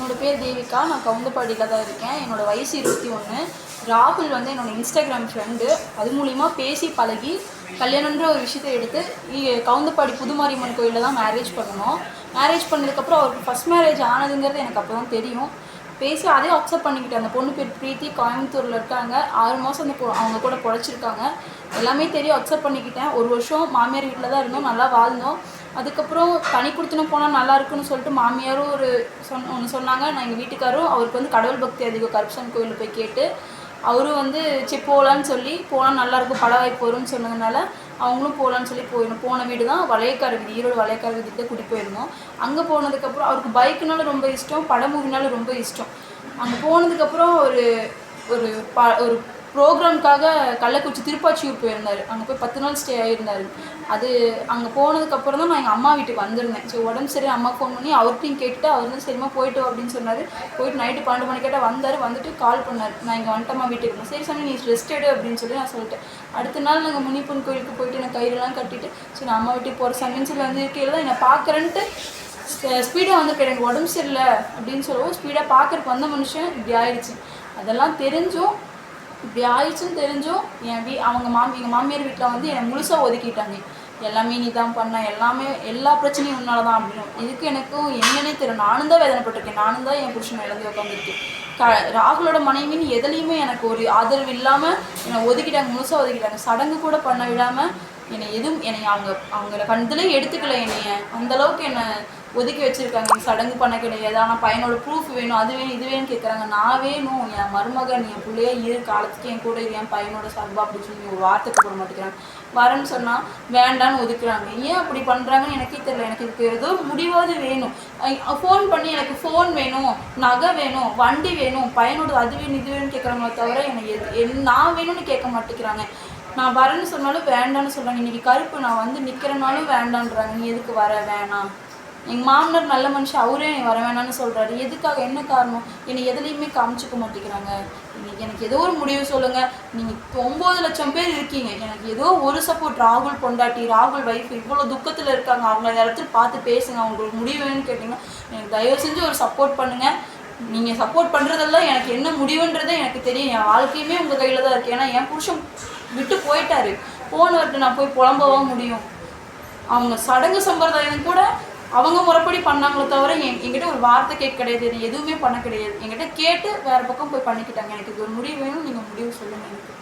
என்னோட பேர் தேவிகா. நான் கவுந்தப்பாடியில் தான் இருக்கேன். என்னோட வயசு இருபத்தி ஒன்று ராகுல் வந்து என்னோட இன்ஸ்டாகிராம் ஃப்ரெண்டு அது மூலிமா பேசி பழகி கல்யாணன்ற ஒரு விஷயத்தை எடுத்து கவுந்தப்பாடி புதுமாரியம்மன் கோயிலில் தான் மேரேஜ் பண்ணணும். மேரேஜ் பண்ணதுக்கப்புறம் அவருக்கு ஃபஸ்ட் மேரேஜ் ஆனதுங்கிறது எனக்கு அப்போ தான் தெரியும். பேசி அதையும் அக்செப்ட் பண்ணிக்கிட்டேன் அந்த பொண்ணு பேர் பிரீத்தி கோயம்புத்தூரில் இருக்காங்க. ஆறு மாதம் அந்த அவங்க கூட பொழைச்சிருக்காங்க. எல்லாமே தெரியும் அக்செப்ட் பண்ணிக்கிட்டேன். ஒரு வருஷம் மாமியார் வீட்டில் தான் இருந்தோம் நல்லா வாழ்ந்தோம். அதுக்கப்புறம் தனி கொடுத்துன்னு போனால் நல்லா இருக்குன்னு சொல்லிட்டு மாமியாரும் ஒரு சொன்ன ஒன்று சொன்னாங்க. நான் எங்கள் வீட்டுக்காரும் அவருக்கு வந்து கடவுள் பக்தி அதிகம் கருப்சன் கோயிலில் போய் கேட்டு அவரும் வந்து சரி போகலான்னு சொல்லி போனால் நல்லாயிருக்கும் பல வாய்ப்பு வரும்னு சொன்னதுனால அவங்களும் போகலான்னு சொல்லி போயிடணும். போன வீடு தான் வளையக்கார வீதி ஈரோடு வளையக்கார வீட்டுக்கு கூட்டி போயிருந்தோம். அங்கே போனதுக்கப்புறம் அவருக்கு பைக்குனாலும் ரொம்ப இஷ்டம் படம் மூவினாலும் ரொம்ப இஷ்டம். அங்கே போனதுக்கப்புறம் ஒரு ஒரு ப ஒரு ப்ரோக்ராம்க்காக கள்ளக்குறிச்சி திருப்பாச்சியூர் போயிருந்தார். அங்கே போய் பத்து நாள் ஸ்டே ஆகியிருந்தார் அது அங்கே போனதுக்கப்புறம் தான் நான் எங்கள் அம்மா வீட்டுக்கு வந்திருந்தேன். சரி உடம்பு சரி அம்மா ஃபோன் பண்ணி அவர்கிட்டையும் கேட்டுட்டு அவர் வந்து சரிம்மா போயிட்டு அப்படின்னு சொன்னார். போயிட்டு நைட்டு பன்னெண்டு மணி கேட்டால் வந்தார். வந்துட்டு கால் பண்ணார். நான் இங்கே வந்துட்டம்மா வீட்டுக்கு இருந்தேன். சரி சாமி நீ ரெஸ்ட் எடு அப்படின்னு சொல்லி நான் சொல்லிட்டேன். அடுத்த நாள் நாங்கள் முனிப்பன் கோயிலுக்கு போயிட்டு நான் கயிறெல்லாம் கட்டிட்டு சரி நான் அம்மா வீட்டுக்கு போகிற சமயம் சொல்லி வந்து இருக்கையில் தான் என்னை பார்க்குறேன்ட்டு ஸ்பீடாக வந்து எனக்கு உடம்பு சரியில்லை அப்படின்னு சொல்லவும் ஸ்பீடாக பார்க்கறக்கு வந்த மனுஷன் இப்படி ஆயிடுச்சு. அதெல்லாம் தெரிஞ்சும் இப்படி ஆயிடுச்சுன்னு தெரிஞ்சும் என் வீ அவங்க மாமி எங்கள் மாமியார் வீட்டில் வந்து என்னை முழுசாக ஒதுக்கிட்டாங்க. எல்லாமே நீ தான் பண்ண எல்லாமே எல்லா பிரச்சனையும் உன்னால தான் அப்படின்னு இதுக்கு எனக்கும் என்னன்னே தெரியும் நானும் தான் வேதனைப்பட்டிருக்கேன். நானும் தான் என் புருஷனை இழந்து உட்காந்துருக்கேன் க ராகுலோட மனைவின்னு எதுலேயுமே எனக்கு ஒரு ஆதரவு இல்லாமல் என்னை ஒதுக்கிட்டாங்க முழுசாக ஒதுக்கிட்டாங்க. சடங்கு கூட பண்ண விடாமல் என்னை எதுவும் என்னை அவங்க அவங்கள கண்டுலே எடுத்துக்கல என்னைய. அந்தளவுக்கு என்னை ஒதுக்கி வச்சிருக்காங்க. சடங்கு பண்ண கிடையாது ஆனால் பையனோட ப்ரூஃப் வேணும் அது வேணும் இது வேணும்னு கேட்குறாங்க நான் வேணும். என் மருமகன் என் பிள்ளையே இரு. காலத்துக்கு என் கூட இரு. என் பையனோட சர்பா அப்படின்னு சொல்லி ஒரு வார்த்தைக்கு போட மாட்டேங்கிறாங்க. வரேன்னு சொன்னால் வேண்டான்னு ஒதுக்குறாங்க. ஏன் அப்படி பண்ணுறாங்கன்னு எனக்கே தெரியல. எனக்கு இதுக்கு ஏதோ முடிவாவது வேணும். ஃபோன் பண்ணி எனக்கு ஃபோன் வேணும் நகை வேணும் வண்டி வேணும் பையனோட அது வேணும் இது வேணும்னு கேட்குறாங்களே தவிர எனக்கு எது என் நான் வேணும்னு கேட்க மாட்டேங்கிறாங்க. நான் வரேன்னு சொன்னாலும் வேண்டான்னு சொல்கிறாங்க இன்னைக்கு கருப்பு நான் வந்து நிற்கிறனாலும் வேண்டான்றாங்க. நீ எதுக்கு வர? வேணாம். எங்கள் மாமனார் நல்ல மனுஷன் அவரே நீ வர வேணாம்னு சொல்கிறாரு எதுக்காக? என்ன காரணம்? என்னை எதுலேயுமே காமிச்சிக்க மாட்டேங்கிறாங்க. இன்னைக்கு எனக்கு ஏதோ ஒரு முடிவு சொல்லுங்கள் நீங்கள் ஒம்பது லட்சம் பேர் இருக்கீங்க. எனக்கு ஏதோ ஒரு சப்போர்ட் ராகுல் பொண்டாட்டி ராகுல் வைஃப் இவ்வளோ துக்கத்தில் இருக்காங்க. அவங்க இந்த இடத்துல பார்த்து பேசுங்க. அவங்களுக்கு முடிவு வேணும்னு கேட்டிங்கன்னா எனக்கு தயவு செஞ்சு ஒரு சப்போர்ட் பண்ணுங்கள் நீங்கள் சப்போர்ட் பண்ணுறதெல்லாம் எனக்கு என்ன முடிவுன்றதே எனக்கு தெரியும். என் வாழ்க்கையுமே உங்கள் கையில் தான் இருக்குது ஏன்னா என் புருஷன் விட்டு போயிட்டாரு. போனவர்கிட்ட நான் போய் புலம்பவா முடியும். அவங்க சடங்கு சம்பிரதாயம் கூட அவங்க முறைப்படி பண்ணாங்களே தவிர என் என்கிட்ட ஒரு வார்த்தை கேட்க கிடையாது. எதுவுமே பண்ண கிடையாது. என்கிட்ட கேட்டு வேற பக்கம் போய் பண்ணிக்கிட்டாங்க. எனக்கு இது ஒரு முடிவு வேணும். நீங்கள் முடிவு சொல்லுங்கள் எனக்கு.